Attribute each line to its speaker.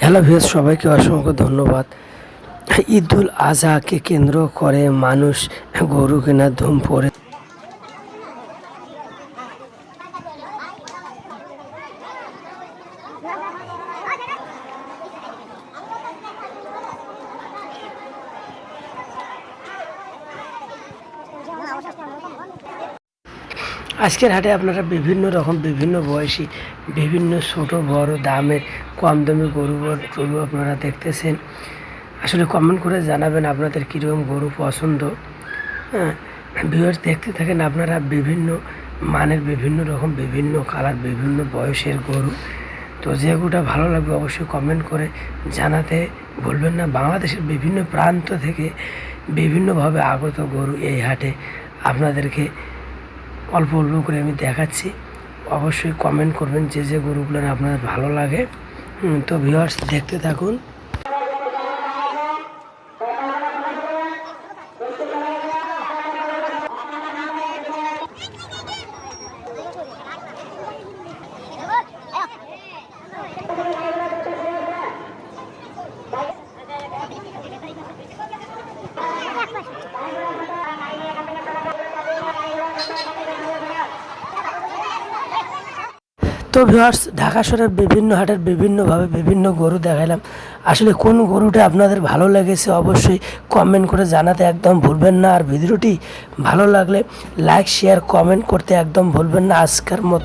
Speaker 1: Hello views সবাইকে অসংখ্য ধন্যবাদ। ঈদুল আজহাকে কেন্দ্র করে মানুষ গরু কেনার ধুম পড়ে। আজকের হাটে আপনারা বিভিন্ন রকম, বিভিন্ন বয়সী, বিভিন্ন ছোট, বড়, দামের, কম দামি গরু গরু আপনারা দেখতেছেন। আসলে কমেন্ট করে জানাবেন আপনাদের কীরকম গরু পছন্দ। হ্যাঁ ভিউয়ার্স দেখতে থাকেন আপনারা বিভিন্ন মানের, বিভিন্ন রকম, বিভিন্ন কালার বিভিন্ন বয়সের গরু। তো যে গরুটা ভালো লাগবে অবশ্যই কমেন্ট করে জানাতে ভুলবেন না। বাংলাদেশের বিভিন্ন প্রান্ত থেকে বিভিন্নভাবে আগত গরু এই হাটে আপনাদেরকে অল্প অল্প করে আমি দেখাচ্ছি। অবশ্যই কমেন্ট করবেন যে যে গরুগুলো আপনার ভালো লাগে। তো ভিউয়ার্স দেখতে থাকুন। তো ভিউয়ার্স ঢাকা শহরের বিভিন্ন হাটের বিভিন্নভাবে বিভিন্ন গরু দেখালাম আসলে কোন গরুটা আপনাদের ভালো লেগেছে অবশ্যই কমেন্ট করে জানাতে একদম ভুলবেন না। আর ভিডিওটি ভালো লাগলে লাইক শেয়ার কমেন্ট করতে একদম ভুলবেন না। আজকের মতো